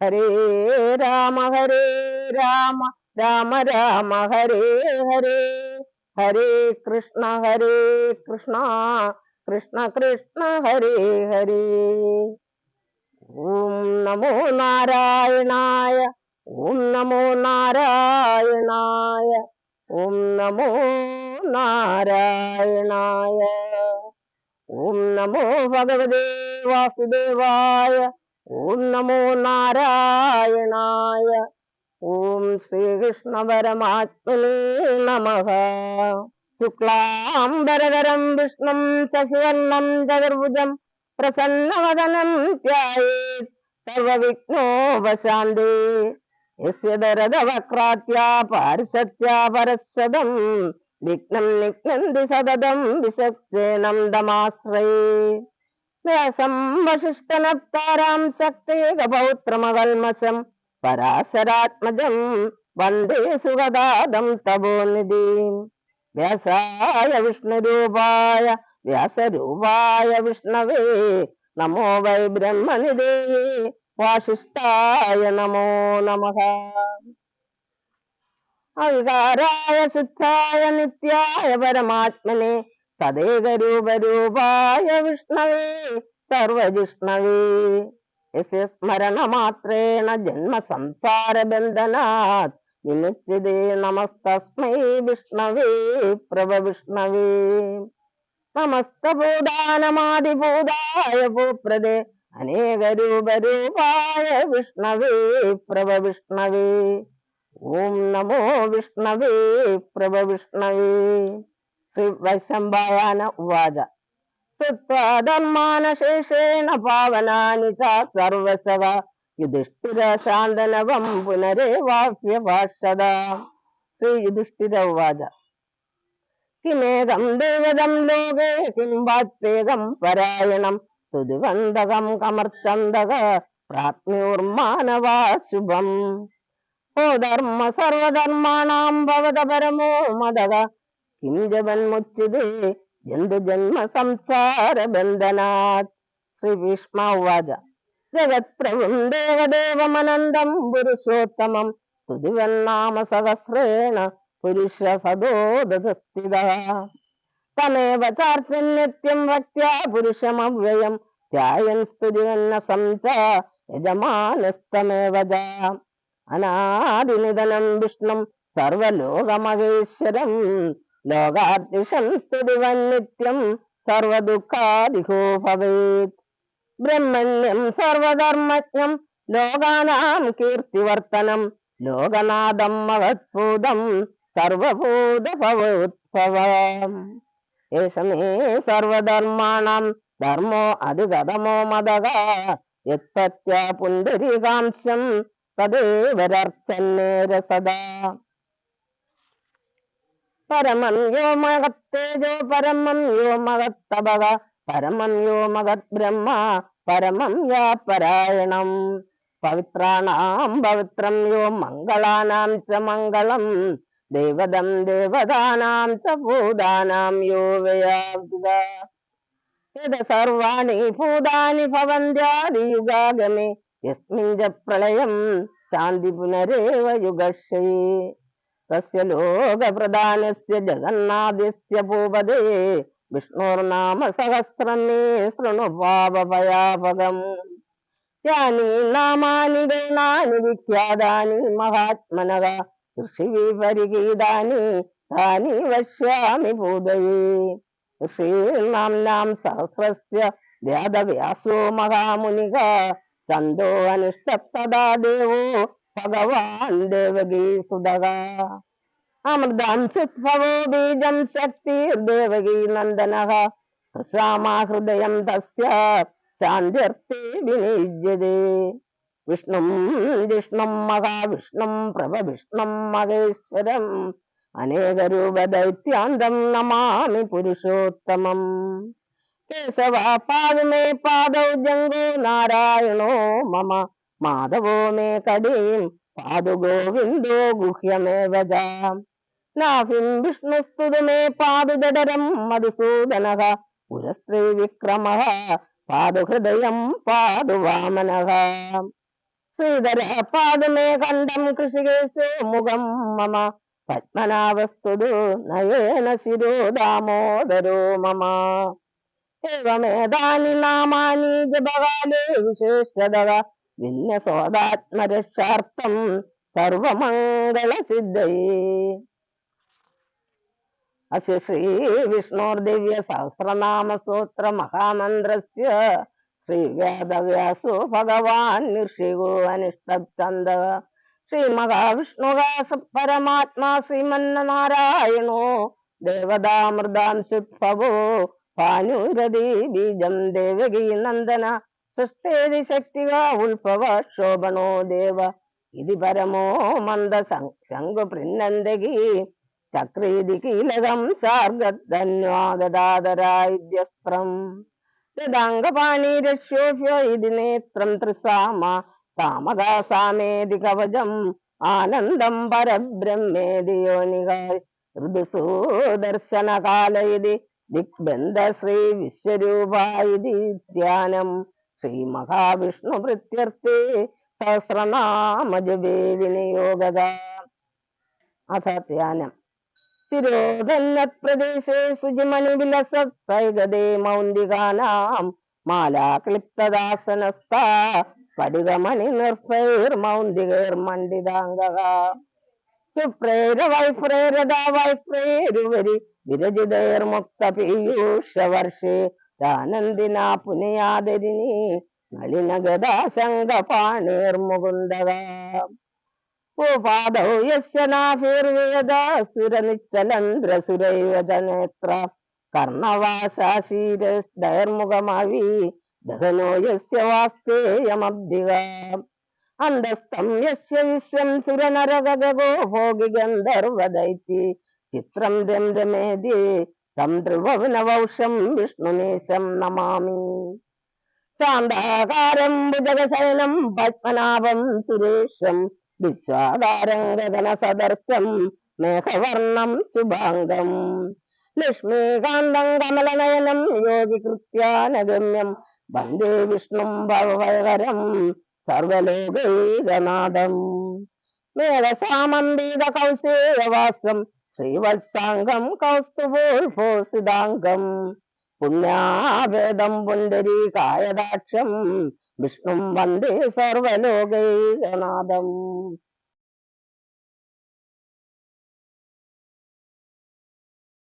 ഹരേ രാമ ഹരേ രാമ രാമ രാമ ഹരേ ഹരേ. ഹരേ കൃഷ്ണ ഹരേ കൃഷ്ണ കൃഷ്ണ കൃഷ്ണ ഹരേ ഹരേ. ഓം നമോ നാരായണായ ഓം നമോ നാരായണായ ഓം നമോ നാരായണായ. ഓം നമോ ഭഗവതേ വാസുദേവായ ഓം നമോ നാരായണായ ഓം ശ്രീകൃഷ്ണ പരമാത്മനേ നമഃ. ശുക്ലാംബരധരം വിഷ്ണും ശശിവർണം ചതുർഭുജം പ്രസന്നവദനം ധ്യായേത് സർവവിഘ്നോപശാന്തേ. യസ്യ ദരദവക്രാത്യാ പാരിസത്യാ പരസ്സദം വിഘ്നം നിഘ്നന്തി സതതം വിശക്സേനം ദമാശ്രയേ. వ్యాసం వశిష్టనప్తారాం శక్తేగ పౌత్రమవల్మసం పరాశరాత్మజం వందే సుగదాదం తవోనిధి వ్యాసాయ విష్ణురూపాయ వ్యాసరూపాయ విష్ణవే నమో వై బ్రహ్మనిదే వాసిష్టాయ నమో నమ. అవికారాయ శుద్ధాయ నిత్యాయ పరమాత్మనే തദേകരൂപരൂപായ വിഷ്ണവേ സർവജിഷ്ണവേ. യസ്യ സ്മരണമാത്രേണ ജന്മ സംസാര ബന്ധനാത് നമസ്തസ്മൈ വിഷ്ണവേ പ്രഭ വിഷ്ണവേ നമസ്തഭൂതാനമാദിഭൂതായ ഭൂപ്രദേ അനേകരൂപരൂപായ വിഷ്ണവേ പ്രഭ വിഷ്ണവേ ഓം നമോ വിഷ്ണവേ പ്രഭ വിഷ്ണവേ वैशम्बायान उवाच त्वत्पादर्मानशेषेण पावनानि च सर्वसदा युधिष्ठिरशान्दनवं पुनरेवाप्यभाषद श्रीयुधिष्ठिर उवाच किमेदं देवदं लोके किं वात्पेदं परायणं स्तुतिवन्दकं कमर्चन्दक प्राप्नुर्मानवा शुभम् ओ धर्म सर्वधर्माणां भवद परमो मदद ಕಿಂಜವನ್ಮುಚ್ಚಿದೆ ఎందు జన్మ సంసార ಬಂಧನಾತ್ శ్రీ ಭೀಷ್ಮವಾಜ జగత్ప్రభుం దేవదేవమనందం పురుషోత్తమం తుదివన్నామ సహస్రేణ పురుష సదోదతిద తమేవ చార్చన్ నిత్యం వక్త్యా పురుషమవ్యయం. ధ్యాయన్ స్తుదివన్న సంచ యజమానస్తమేవ అనాది నిధనం విష్ణుం సర్వలోకమహేశ్వరం. സംച യജമാനസ്തമേവ ച. അനാദിനിധനം വിഷ്ണും സർവലോകമഹേശ്വരം ലോകാർത്തിഷം സ്തുതിവൻ നിത്യം സർവദുഃഖാദിഹോ ഭവേത് ബ്രഹ്മണ്യം സർവധർമ്മജ്ഞം ലോകാനാം കീർത്തിവർത്തനം. ലോകനാഥം മഹത്ഭൂതം സർവഭൂതഭവോത്ഭവം. ഏഷമേ സർവധർമാണം ധർമ്മോ അധിഗതമോ മതക. യത്പത്യ പുണ്ടരീകാംശം തദേവരർച്ചന്നേര സദാ പരമം യോ മഹത്തേജോ പരമം യോ മഹത്തപക പരമം യോ മഹത് ബ്രഹ്മ പരമം യാ പരായണം പവിത്രാണാം പവിത്രം യോ മംഗളാനാം ച മംഗളം ദേവതം ദേവതാനാം ച ഭൂതാനാം യോ വയാവിത യത സർവാണി ഭൂതാനി ഭവന്ത്യാദിയുഗാഗമേ യസ്മിൻ ച പ്രളയം ശാന്തി പുനരേവ യുഗക്ഷയേ തസ്യ ലോകപ്രധാനസ്യ ജഗന്നാഥ്യസ്യ ഭൂപദേ വിഷ്ണുർനാമ സഹസ്രം മേ ശൃണു പാപഭയാപകം യാനി നാമാനി ഗണാനി വിഖ്യാതാനി മഹാത്മനക. ഋഷിവിപരിഗീതാനി താനി വശ്യാമി ഭൂതയേ. ഋഷീർനാംനാം സഹസ്രസ്യ വേദവ്യാസോ മഹാമുനിക. ചന്ദോ അനിഷ്ടത്തദാ ദേവോ భగవాన్ దేవగీ సుధగా అమృదాంశుద్భవో బీజం శక్తిర్దేవగీ నందన సామా హృదయం తస్య శాంతిర్తే వినిజ్యదే విష్ణుం జిష్ణుం మహావిష్ణుం ప్రభ విష్ణుం మహేశ్వరం అనేక రూప దైత్యాంతం నమామి పురుషోత్తమం కేశవ పాదమే పాదౌ నారాయణో మమ മാധവോ മേ കടീം പാദു ഗോവിന്ദോ ഗുഹ്യമേവ ജാം നാഭിം വിഷ്ണുസ്തുതു മേ പാദു ജഡരം മധുസൂദനഃ പുരസ്ത്രീ വിക്രമ പാദു ഹൃദയം പാദു വാമനഃ ശ്രീധര പാദമേ കണ്ഠം കൃഷികേശോ മുഖം മമ. പത്മനാഭസ്തുതു നയേന ശിരോ ദാമോദരോ മമ. ഏവമേതാനി നാമാനി ജപകാലേ വിശേഷതവ. വിന്യസോദാത്മരക്ഷാർത്ഥം സർവമംഗളസിദ്ധയേ. അസ്യ ശ്രീ വിഷ്ണോർദിവ്യ സഹസ്രനാമ സൂത്ര മഹാമന്ത്രസ്യ ശ്രീ വേദവ്യാസോ ഭഗവാൻ ഋഷികോ അനിഷ്ടഛന്ദ ശ്രീ മഹാവിഷ്ണുക പരമാത്മാ ശ്രീമന്നാരായണോ ദേവതാമൃതാംശുദ്ഭവോ ഭാനുരതി ബീജം ദേവകീ നന്ദന സൃഷ്ടേതി ശക്തിക ഉത്ഭവ ശോഭനോ ദേവ. ഇതി പരമോ മന്ദ ശംഖു പ്രിന്നന്തകി ചക്രീതി കീലകം സാർഗധന്വാദാതരായുധ്യസ്ത്രം യദാംഗപാണിരക്ഷ്യോഭ്യോ ഇതി നേത്രം ത്രിസാമ സാമകാ സാമേതി കവചം ആനന്ദം പരബ്രഹ്മേതി യോനിക ഋതുസൂ ദർശനകാല ഇതി ദിഗ്ബന്ധ ശ്രീ വിശ്വരൂപ ധ്യാനം. ശ്രീ മഹാവിഷ്ണു പ്രത്യർത്ഥേ സഹസ്രനാമജപേ വിനിയോഗത. അഥ ധ്യാനം. ശിരോധന്നപ്രദേശേ ശുചിമണി വിലസൈകതേ മൗലികാനാം മാലാക്ലിപ്തദാസനസ്ഥ വിരജിതൈർമുക്ത പീയൂഷവർഷേ ആനന്ദിന പുനയാദരിണി നളിന ഗദാശങ്കപാണിർമുകുന്ദക ഉപാദൗ യസ്യ നാഭിർവേദ സുരനിശ്ചലന്ദ്രസുരൈവ നേത്ര കർണവാശാശീരൈർമുഖമവി ദഹനോ യസ്യ വാസ്തേയമബ്ധിക. അന്തസ്ഥം യസ്യ വിശ്വം സുരനരകഗോ ഭോഗി ഗന്ധർവദൈത്യ ചിത്രം രംരമേതി തം ത്രിഭുവനവൗഷം വിഷ്ണുനേശം നമാമി. ശാന്താകാരം ഭുജഗശയനം പത്മനാഭം സുരേഷം വിശ്വാധാരം ഗഗന സദർശം മേഘവർണം ശുഭാംഗം. ലക്ഷ്മീകാന്തം കമലനയനം യോഗികൃത്യാനഗമ്യം വന്ദേ വിഷ്ണും ഭവഭയകരം സർവലോകൈകനാഥം. മേഘസാമന്തീത കൗശേയവാസം ശ്രീവത്സാംഗം കൗസ്തുഭോത്ഭോസിതാംഗം പുണ്യാവേദം പുണ്ടരീകായദാക്ഷം വിഷ്ണും വന്ദേ സർവലോകൈകനാഥം.